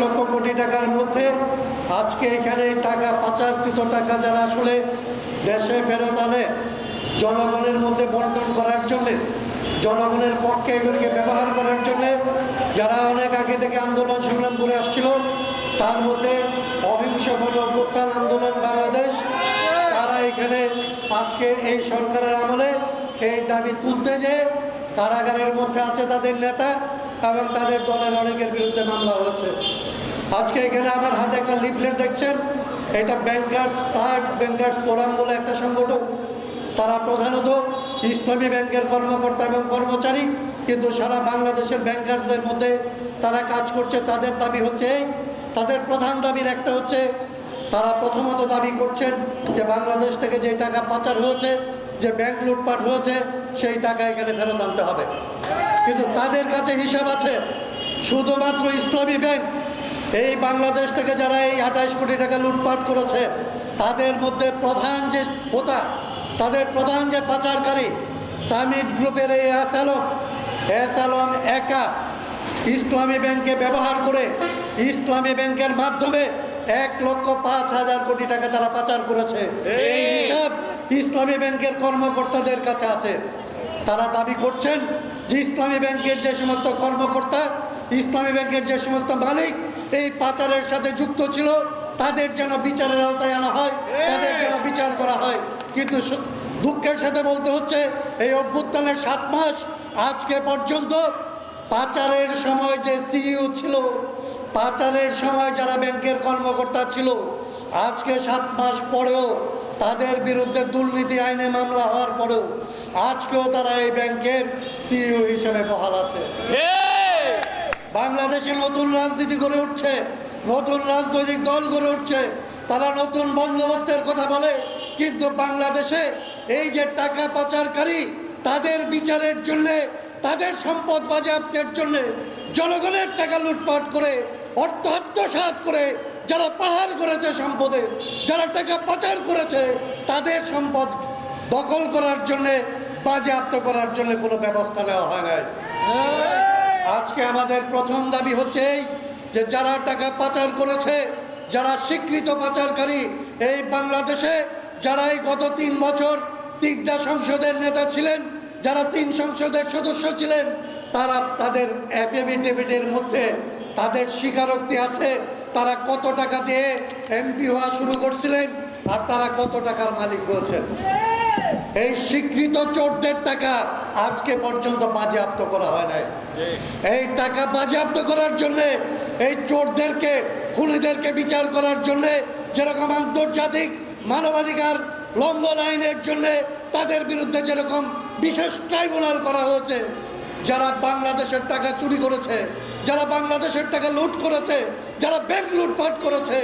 লক্ষ কোটি টাকার মধ্যে আজকে এখানে টাকা পাচারকৃত টাকা যারা আসলে দেশে ফেরত আনে, জনগণের মধ্যে বন্টন করার জন্যে, জনগণের পক্ষে এগুলিকে ব্যবহার করার জন্যে যারা অনেক আগে থেকে আন্দোলন সংগ্রাম করে আসছিল, তার মধ্যে অহিংস গণ অভ্যুত্থান আন্দোলন বাংলাদেশ, তারা এখানে আজকে এই সরকারের আমলে এই দাবি তুলতে যে কারাগারের মধ্যে আছে তাদের নেতা এবং তাদের দলের অনেকের বিরুদ্ধে মামলা হয়েছে। আজকে এখানে আমার হাতে একটা লিফলেট দেখছেন? এটা ব্যাংকার্স থার্ড ব্যাংকার্স ফোরাম বলে একটা সংগঠন। তারা প্রধানত ইসলামী ব্যাংকের কর্মকর্তা এবং কর্মচারী, কিন্তু সারা বাংলাদেশের ব্যাংকার্সদের মধ্যে তারা কাজ করছে। তাদের দাবি হচ্ছে এই, তাদের প্রধান দাবির একটা হচ্ছে, তারা প্রথমত দাবি করছেন যে বাংলাদেশ থেকে যে টাকা পাচার হয়েছে, যে ব্যাংক লুটপাট হয়েছে সেই টাকা এখানে ফেরত আনতে হবে। কিন্তু তাদের কাছে হিসাব আছে শুধুমাত্র ইসলামী ব্যাংক এই বাংলাদেশ থেকে যারা এই আঠাইশ কোটি টাকা লুটপাট করেছে তাদের মধ্যে প্রধান যে হোতা তাদের প্রধান যে পাচারকারী সামিট গ্রুপের এই এস আলম এস আলম একা ইসলামী ব্যাংকে ব্যবহার করে ইসলামী ব্যাংকের মাধ্যমে এক লক্ষ পাঁচ হাজার কোটি টাকা তারা পাচার করেছে। এই হিসাব ইসলামী ব্যাংকের কর্মকর্তাদের কাছে আছে। তারা দাবি করছেন যে ইসলামী ব্যাংকের যে সমস্ত কর্মকর্তা ইসলামী ব্যাংকের যে সমস্ত মালিক এই পাচারের সাথে যুক্ত ছিল তাদের যেন বিচারের আওতায় আনা হয় তাদের যেন বিচার করা হয়। কিন্তু দুঃখের সাথে বলতে হচ্ছে এই অভ্যুত্থানের সাত মাস আজকে পর্যন্ত পাচারের সময় যে সিইও ছিল পাচারের সময় যারা ব্যাংকের কর্মকর্তা ছিল আজকে সাত মাস পরেও তাদের বিরুদ্ধে দুর্নীতি আইনে মামলা হওয়ার পরেও আজকেও তারা এই ব্যাংকের সিইও হিসেবে বহাল আছে। বাংলাদেশে নতুন রাজনীতি গড়ে উঠছে, নতুন রাজনৈতিক দল গড়ে উঠছে, তারা নতুন বন্দোবস্তের কথা বলে, কিন্তু বাংলাদেশে এই যে টাকা পাচারকারী, তাদের বিচারের জন্যে, তাদের সম্পদ বাজেয়াপ্তের জন্যে জনগণের টাকা লুটপাট করে, অর্থ আত্মসাৎ করে যারা পাহাড় করেছে সম্পদে, যারা টাকা পাচার করেছে, তাদের সম্পদ দখল করার জন্যে, বাজেয়াপ্ত করার জন্য কোনো ব্যবস্থা নেওয়া হয় নাই। আজকে আমাদের প্রথম দাবি হচ্ছে এই যে যারা টাকা পাচার করেছে, যারা স্বীকৃত পাচারকারী এই বাংলাদেশে যারা এই গত তিন বছর তিনটা সংসদের নেতা ছিলেন, যারা তিন সংসদের সদস্য ছিলেন, তারা তাদের অ্যাফিডেভিটের মধ্যে তাদের স্বীকারোক্তি আছে, তারা কত টাকা দিয়ে এমপি হওয়া শুরু করছিলেন আর তারা কত টাকার মালিক হয়েছেন এই স্বীকৃত চোরদের টাকা আজকে পর্যন্ত বাজেয়াপ্ত করা হয় নাই। এই টাকা বাজেয়াপ্ত করার জন্যে, এই চোরদেরকে, খুনিদেরকে বিচার করার জন্যে, যেরকম আন্তর্জাতিক মানবাধিকার লঙ্ঘন আইনের জন্যে তাদের বিরুদ্ধে যেরকম বিশেষ ট্রাইব্যুনাল করা হয়েছে, যারা বাংলাদেশের টাকা চুরি করেছে যারা বাংলাদেশের টাকা লুট করেছে যারা ব্যাংক লুটপাট করেছে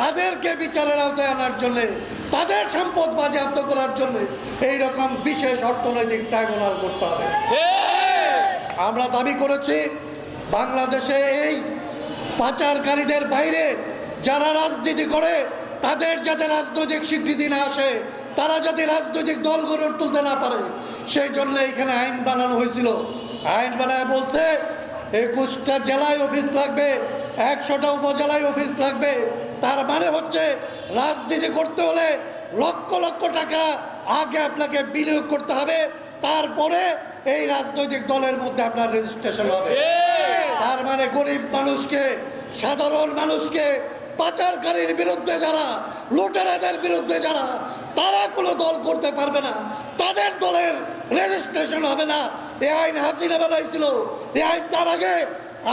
তাদেরকে বিচারের আওতায় আনার জন্যে তাদের সম্পদ বাজেয়াপ্ত করার জন্য এই রকম বিশেষ অর্থনৈতিক ট্রাইব্যুনাল করতে হবে। আমরা দাবি করেছি বাংলাদেশে এই পাচারকারীদের বাইরে যারা রাজনীতি করে তাদের যাতে রাজনৈতিক স্বীকৃতি না আসে তারা যাতে রাজনৈতিক দল গড়ে তুলতে না পারে সেই জন্য এখানে আইন বানানো হয়েছিল। আইন বানায় বলছে একুশটা জেলায় অফিস লাগবে একশোটা উপজেলায় অফিস লাগবে। তার মানে হচ্ছে রাজনীতি করতে হলে লক্ষ লক্ষ টাকা আগে আপনাকে বিনিয়োগ করতে হবে তারপরে এই রাজনৈতিক দলের মধ্যে আপনার রেজিস্ট্রেশন হবে। তার মানে গরিব মানুষকে সাধারণ মানুষকে পাচারকারীর বিরুদ্ধে যারা লুটেরাদের বিরুদ্ধে যারা তারা কোনো দল করতে পারবে না। তাদের দলের রেজিস্ট্রেশন হবে না। এ আইন হাসিনা বানাইছিল। এ আইন তার আগে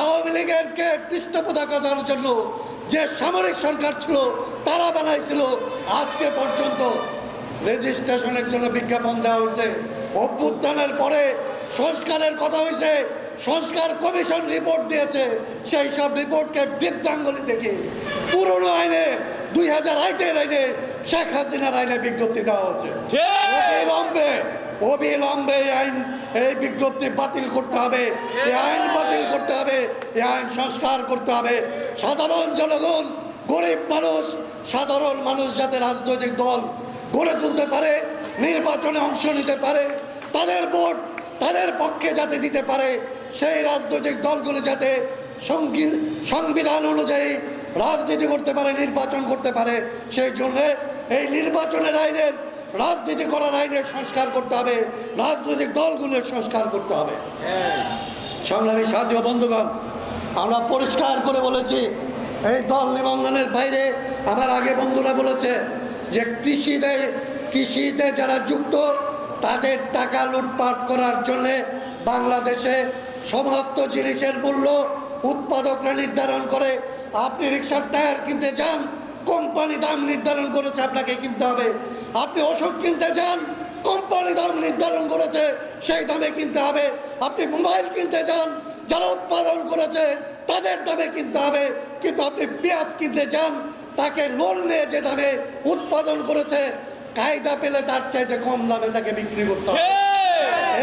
আওয়ামী লীগেরকে পৃষ্ঠপোষকতা দেওয়ার জন্য যে সামরিক সরকার ছিল তারা বানাইছিল। আজকে পর্যন্ত রেজিস্ট্রেশনের জন্য বিজ্ঞাপন দেওয়া হয়েছে। অভ্যুত্থানের পরে সংস্কারের কথা হয়েছে। সংস্কার কমিশন রিপোর্ট দিয়েছে। সেই সব রিপোর্টকে বৃদ্ধাঙ্গলি থেকে পুরনো আইনে দুই হাজার আইটের আইনে শেখ হাসিনার আইনে বিজ্ঞপ্তি দেওয়া হচ্ছে। অবিলম্বে এই আইন, এই বিজ্ঞপ্তি বাতিল করতে হবে। এই আইন বাতিল করতে হবে, এই আইন সংস্কার করতে হবে। সাধারণ জনগণ, গরিব মানুষ, সাধারণ মানুষ যাতে রাজনৈতিক দল গড়ে তুলতে পারে, নির্বাচনে অংশ নিতে পারে, তাদের ভোট তাদের পক্ষে যাতে দিতে পারে, সেই রাজনৈতিক দলগুলো যাতে সংবিধান অনুযায়ী রাজনীতি করতে পারে, নির্বাচন করতে পারে, সেই জন্যে এই নির্বাচনের আইনের রাজনীতি করার আইনের সংস্কার করতে হবে, রাজনৈতিক দলগুলোর সংস্কার করতে হবে। সংগ্রামী ও বন্ধুগণ, আমরা পরিষ্কার করে বলেছি, এই দল নিবন্ধনের বাইরে আমার আগে বন্ধুরা বলেছে যে কৃষিতে কৃষিতে যারা যুক্ত, তাদের টাকা লুটপাট করার জন্যে বাংলাদেশে সমস্ত জিনিসের মূল্য উৎপাদকরা নির্ধারণ করে, আপনি রিক্সার টায়ার কিনতে যান কোম্পানি দাম নির্ধারণ করেছে আপনাকে কিনতে হবে। আপনি ওষুধ কিনতে চান কোম্পানি দাম নির্ধারণ করেছে সেই দামে কিনতে হবে। আপনি মোবাইল কিনতে চান যারা উৎপাদন করেছে তাদের দামে কিনতে হবে। কিন্তু আপনি পেঁয়াজ কিনতে চান তাকে লোন নিয়ে যে দামে উৎপাদন করেছে কায়দা পেলে তার চাইতে কম দামে তাকে বিক্রি করতে হবে।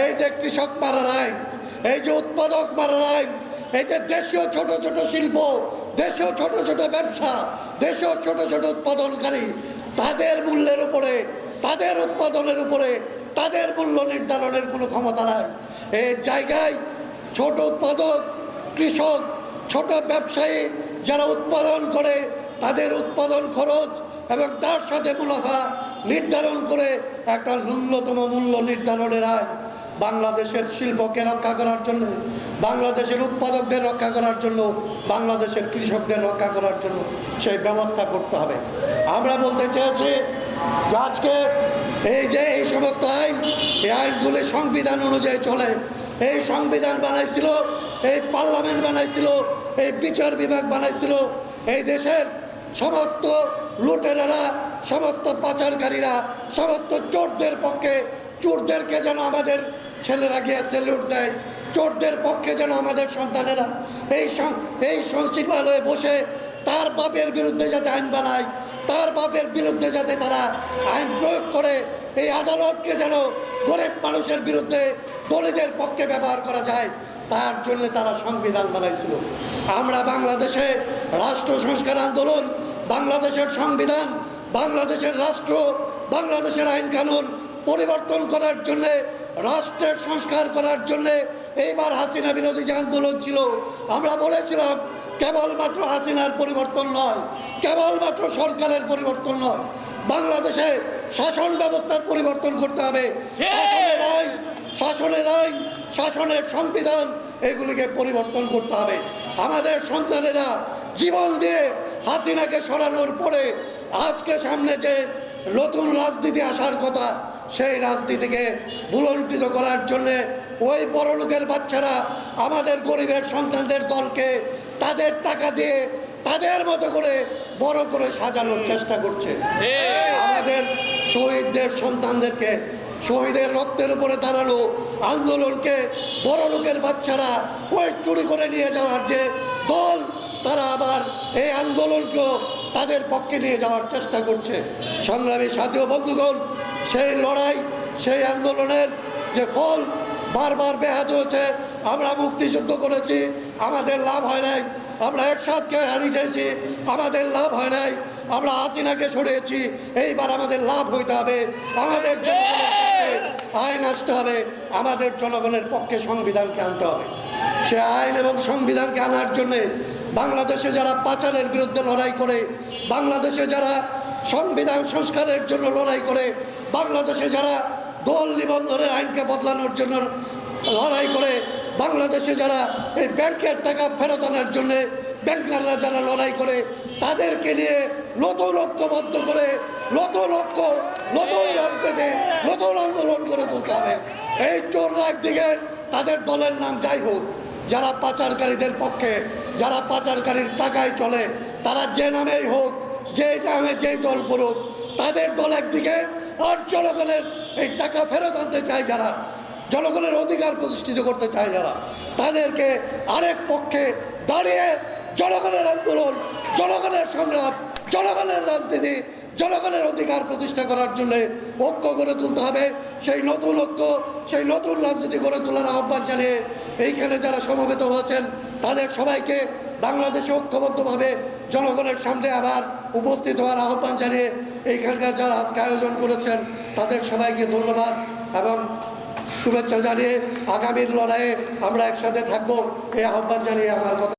এই যে কৃষক মারার আইন এই যে উৎপাদক মারার আইন এই যে দেশীয় ছোট ছোট শিল্প দেশীয় ছোট ছোট ব্যবসা, দেশেও ছোট ছোট উৎপাদনকারী, তাদের মূল্যের উপরে, তাদের উৎপাদনের উপরে, তাদের মূল্য নির্ধারণের কোনো ক্ষমতা নাই। এই জায়গায় ছোট উৎপাদক, কৃষক, ছোট ব্যবসায়ী যারা উৎপাদন করে, তাদের উৎপাদন খরচ এবং তার সাথে মুনাফা নির্ধারণ করে একটা ন্যূনতম মূল্য নির্ধারণের আইন। বাংলাদেশের শিল্পকে রক্ষা করার জন্য, বাংলাদেশের উৎপাদকদের রক্ষা করার জন্য, বাংলাদেশের কৃষকদের রক্ষা করার জন্য সেই ব্যবস্থা করতে হবে। আমরা বলতে চেয়েছি আজকে এই যে এই সমস্ত আইন, এই আইনগুলি সংবিধান অনুযায়ী চলে। এই সংবিধান বানাইছিল, এই পার্লামেন্ট বানাইছিল, এই বিচার বিভাগ বানাইছিল। এই দেশের সমস্ত লুটেরারা, সমস্ত পাচারকারীরা, সমস্ত চোরদের পক্ষে, চোরদেরকে যেন আমাদের ছেলেরা গিয়ে সেলুট দেয়। চোরদের পক্ষে যেন আমাদের সন্তানেরা এই এই সচিবালয়ে বসে তার বাপের বিরুদ্ধে যাতে আইন বানায়, তার বাপের বিরুদ্ধে যাতে তারা আইন প্রয়োগ করে, এই আদালতকে যেন গরিব মানুষের বিরুদ্ধে দলিতের পক্ষে ব্যবহার করা যায়, তার জন্য তারা সংবিধান বানাইছিল। আমরা বাংলাদেশে রাষ্ট্র সংস্কার আন্দোলন, বাংলাদেশের সংবিধান, বাংলাদেশের রাষ্ট্র, বাংলাদেশের আইন কানুন পরিবর্তন করার জন্যে রাষ্ট্রের সংস্কার করার জন্যে এইবার হাসিনা বিরোধী যে আন্দোলন ছিল আমরা বলেছিলাম কেবলমাত্র হাসিনার পরিবর্তন নয় কেবলমাত্র সরকারের পরিবর্তন নয় বাংলাদেশে শাসন ব্যবস্থার পরিবর্তন করতে হবে। শাসনের আইন শাসনের আইন শাসনের সংবিধান এগুলিকে পরিবর্তন করতে হবে। আমাদের সন্তানেরা জীবন দিয়ে হাসিনাকে সরানোর পরে আজকে সামনে যে নতুন রাজনীতি আসার কথা সেই রাজনীতিকে বুলন্টিত করার জন্যে ওই বড় লোকের বাচ্চারা আমাদের গরিবের সন্তানদের দলকে তাদের টাকা দিয়ে তাদের মতো করে বড় করে সাজানোর চেষ্টা করছে। আমাদের শহীদদের সন্তানদেরকে, শহীদের রক্তের উপরে দাঁড়ানো আন্দোলনকে বড় লোকের বাচ্চারা ওই চুরি করে নিয়ে যাওয়ার যে দল, তারা আবার এই আন্দোলনকেও তাদের পক্ষে নিয়ে যাওয়ার চেষ্টা করছে। সংগ্রামী সাথী ও বন্ধুগণ সেই লড়াই, সেই আন্দোলনের যে ফল বারবার ব্যাহত হয়েছে, আমরা মুক্তিযুদ্ধ করেছি, আমাদের লাভ হয় নাই, আমরা একসাথকে হারিয়েছি আমাদের লাভ হয় নাই, আমরা হাসিনাকে সরিয়েছি, এইবার আমাদের লাভ হইতে হবে, আমাদের আইন আসতে হবে, আমাদের জনগণের পক্ষে সংবিধানকে আনতে হবে। সে আইন এবং সংবিধানকে আনার জন্যে বাংলাদেশে যারা পাচারের বিরুদ্ধে লড়াই করে, বাংলাদেশে যারা সংবিধান সংস্কারের জন্য লড়াই করে বাংলাদেশে যারা দল নিবন্ধনের আইনকে বদলানোর জন্য লড়াই করে, বাংলাদেশে যারা এই ব্যাংকের টাকা ফেরত আনার জন্য ব্যাংকাররা যারা লড়াই করে, তাদেরকে নিয়ে নতুন ঐক্যবদ্ধ করে নতুন ঐক্য নতুন রাজনীতি নতুন আন্দোলন করে তুলতে হবে। এই চোররা একদিকে তাদের দলের নাম যাই হোক, যারা পাচারকারীদের পক্ষে, যারা পাচারকারীর টাকায় চলে, তারা যে নামেই হোক, যে নামে যেই দল করুক, তাদের দল একদিকে আর জনগণের এই টাকা ফেরত আনতে চায় যারা, জনগণের অধিকার প্রতিষ্ঠিত করতে চায় যারা, তাদেরকে আরেক পক্ষে দাঁড়িয়ে জনগণের আন্দোলন, জনগণের সংগ্রাম, জনগণের রাজনীতি, জনগণের অধিকার প্রতিষ্ঠা করার জন্য ঐক্য গড়ে তুলতে হবে। সেই নতুন ঐক্য, সেই নতুন রাজনীতি গড়ে তোলার আহ্বান জানিয়ে এইখানে যারা সমবেত হয়েছেন, তাদের সবাইকে বাংলাদেশে ঐক্যবদ্ধভাবে জনগণের সামনে আবার উপস্থিত হওয়ার আহ্বান জানিয়ে এইখানকার যারা আজকে আয়োজন করেছেন, তাদের সবাইকে ধন্যবাদ এবং শুভেচ্ছা জানিয়ে আগামীর লড়াইয়ে আমরা একসাথে থাকব, এই আহ্বান জানিয়ে আমার কথা